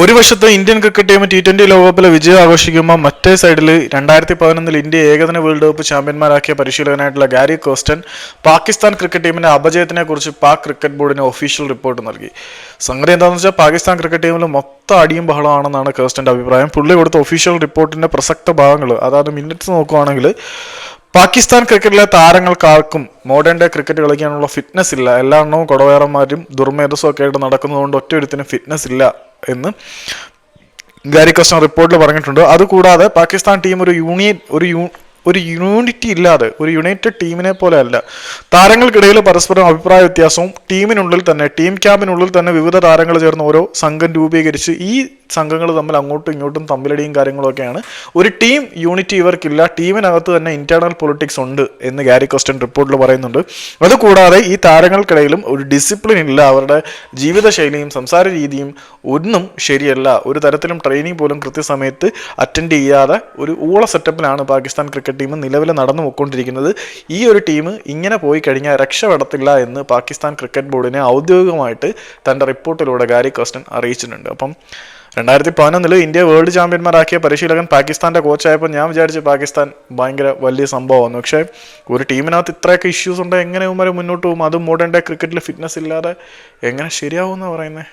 ഒരു വശത്ത് Indian cricket team T twenty ലോകകപ്പിലെ വിജയം ആഘോഷിക്കുമ്പോൾ മറ്റേ സൈഡിൽ രണ്ടായിരത്തി പതിനൊന്നിൽ ഇന്ത്യ ഏകദിന വേൾഡ് കപ്പ് ചാമ്പ്യന്മാരാക്കിയ പരിശീലകനായിട്ടുള്ള ഗാരി കോസ്റ്റൻ പാകിസ്ഥാൻ ക്രിക്കറ്റ് ടീമിന്റെ അപജയത്തിനെ കുറിച്ച് പാക് ക്രിക്കറ്റ് ബോർഡിന് ഒഫീഷ്യൽ റിപ്പോർട്ട് നൽകി. സംഗതി എന്താണെന്ന് വെച്ചാൽ പാകിസ്ഥാൻ ക്രിക്കറ്റ് ടീമിൽ മൊത്തം അടിയും ബഹളമാണെന്നാണ് കോസ്റ്റന്റെ അഭിപ്രായം. പുള്ളി കൊടുത്ത ഒഫീഷ്യൽ റിപ്പോർട്ടിന്റെ പ്രസക്ത ഭാഗങ്ങൾ അതായത് മിനിറ്റ്സ് നോക്കുവാണെങ്കിൽ പാകിസ്ഥാൻ ക്രിക്കറ്റിലെ താരങ്ങൾക്കാർക്കും മോഡേൺ ഡേ ക്രിക്കറ്റ് കളിക്കാനുള്ള ഫിറ്റ്നസ് ഇല്ല. എല്ലാ എണ്ണവും കൊടവേറന്മാരും ദുർമേധസ്സും ഒക്കെ ആയിട്ട് നടക്കുന്നതുകൊണ്ട് ഒറ്റയൊരുത്തിനും ഫിറ്റ്നസ് ഇല്ല എന്ന് ഗാരി കൃഷ്ണ റിപ്പോർട്ടിൽ പറഞ്ഞിട്ടുണ്ട്. അതുകൂടാതെ പാകിസ്ഥാൻ ടീം ഒരു യൂണിയൻ ഒരു ഒരു യൂണിറ്റി ഇല്ലാതെ ഒരു യുണൈറ്റഡ് ടീമിനെ പോലെ അല്ല. താരങ്ങൾക്കിടയിൽ പരസ്പരം അഭിപ്രായ വ്യത്യാസവും ടീമിനുള്ളിൽ തന്നെ ടീം ക്യാമ്പിനുള്ളിൽ തന്നെ വിവിധ താരങ്ങൾ ചേർന്ന് ഓരോ സംഘം രൂപീകരിച്ച് ഈ സംഘങ്ങൾ തമ്മിൽ അങ്ങോട്ടും ഇങ്ങോട്ടും തമ്മിലടിയും കാര്യങ്ങളൊക്കെയാണ്. ഒരു ടീം യൂണിറ്റി ഇവർക്കില്ല. ടീമിനകത്ത് തന്നെ ഇന്റേണൽ പൊളിറ്റിക്സ് ഉണ്ട് എന്ന് ഗാരി കോസ്റ്റൻ റിപ്പോർട്ടിൽ പറയുന്നുണ്ട്. അതുകൂടാതെ ഈ താരങ്ങൾക്കിടയിലും ഒരു ഡിസിപ്ലിൻ ഇല്ല. അവരുടെ ജീവിതശൈലിയും സംസാര രീതിയും ഒന്നും ശരിയല്ല. ഒരു തരത്തിലും ട്രെയിനിങ് പോലും കൃത്യസമയത്ത് അറ്റൻഡ് ചെയ്യാതെ ഒരു ഊള സെറ്റപ്പിലാണ് പാകിസ്ഥാൻ ക്രിക്കറ്റ് ടീം നിലവിൽ നടന്നു പോയിക്കൊണ്ടിരിക്കുന്നത്. ഈ ഒരു ടീം ഇങ്ങനെ പോയി കഴിഞ്ഞാൽ രക്ഷപ്പെടത്തില്ല എന്ന് പാകിസ്ഥാൻ ക്രിക്കറ്റ് ബോർഡിനെ ഔദ്യോഗികമായിട്ട് തന്റെ റിപ്പോർട്ടിലൂടെ ഗാരി കോസ്റ്റൻ അറിയിച്ചിട്ടുണ്ട്. അപ്പം രണ്ടായിരത്തി പതിനൊന്നിൽ ഇന്ത്യ വേൾഡ് ചാമ്പ്യന്മാരാക്കിയ പരിശീലകൻ പാകിസ്ഥാന്റെ കോച്ചായപ്പോൾ ഞാൻ വിചാരിച്ചു പാകിസ്ഥാൻ ഭയങ്കര വലിയ സംഭവമാണ് പക്ഷേ ഒരു ടീമിനകത്ത് ഇത്രയൊക്കെ ഇഷ്യൂസ് ഉണ്ടെങ്കിൽ എങ്ങനെ ഇവന്മാർ മുന്നോട്ട് പോകും? അതും മോഡേൺ ഡേ ക്രിക്കറ്റിൽ ഫിറ്റ്നസ് ഇല്ലാതെ എങ്ങനെ ശരിയാവും എന്നാണ് പറയുന്നത്